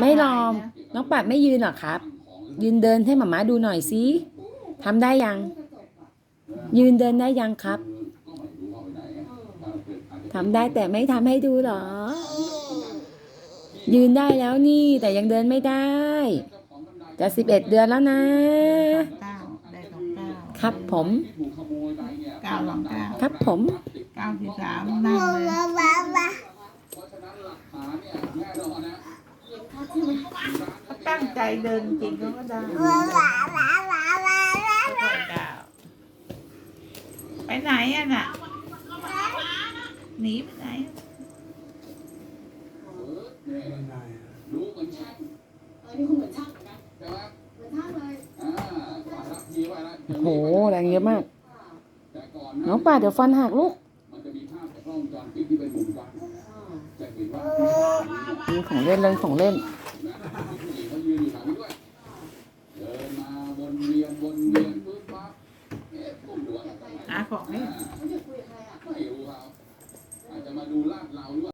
ไม่ลอมน้องปัดไม่ยืนเหรอครับ ยืนเดินให้หมาม้าดูหน่อยสิทำได้ยัง ยืนเดินได้ยังครับทำได้แต่ไม่ทำให้ดูเหรอ ยืนได้แล้วนี่ แต่ยังเดินไม่ได้ จะสิบเอ็ดเดือนแล้วนะเก้าได้สองเก้าครับผม เก้าสองเก้าครับผมเก้าสี่สามนั่งเลย เขาตั้งใจเดินจริงเขาก็ได้ค่อยๆก้าวไปไหนอะน่ะ หนีไปไหนรู้เหมือนช่างเออนี่คุณเหมือนช่างเหมือนกันใช่ไหมเหมือนช่างเลยอ่าฝ่ายรับทีไว้นะโอ้โหแรงเยอะมาก แต่ก่อนน้องป่าดเดี๋ยวฟันหักลูก มันจะมีภาพจากกล้องวงจรปิดที่เป็นมุมกว้างอ่าจะเห็นว่า มีของเล่นเล่นของเล่นผู้หญิง ถือด้วยเดินมาวนเวียนวนเวียนปึ๊บปั๊บเอ๊ะกลุ่มหัวอะนหาของให้ ไม่รู้ครับอาจจะมาดูลาดเราด้วย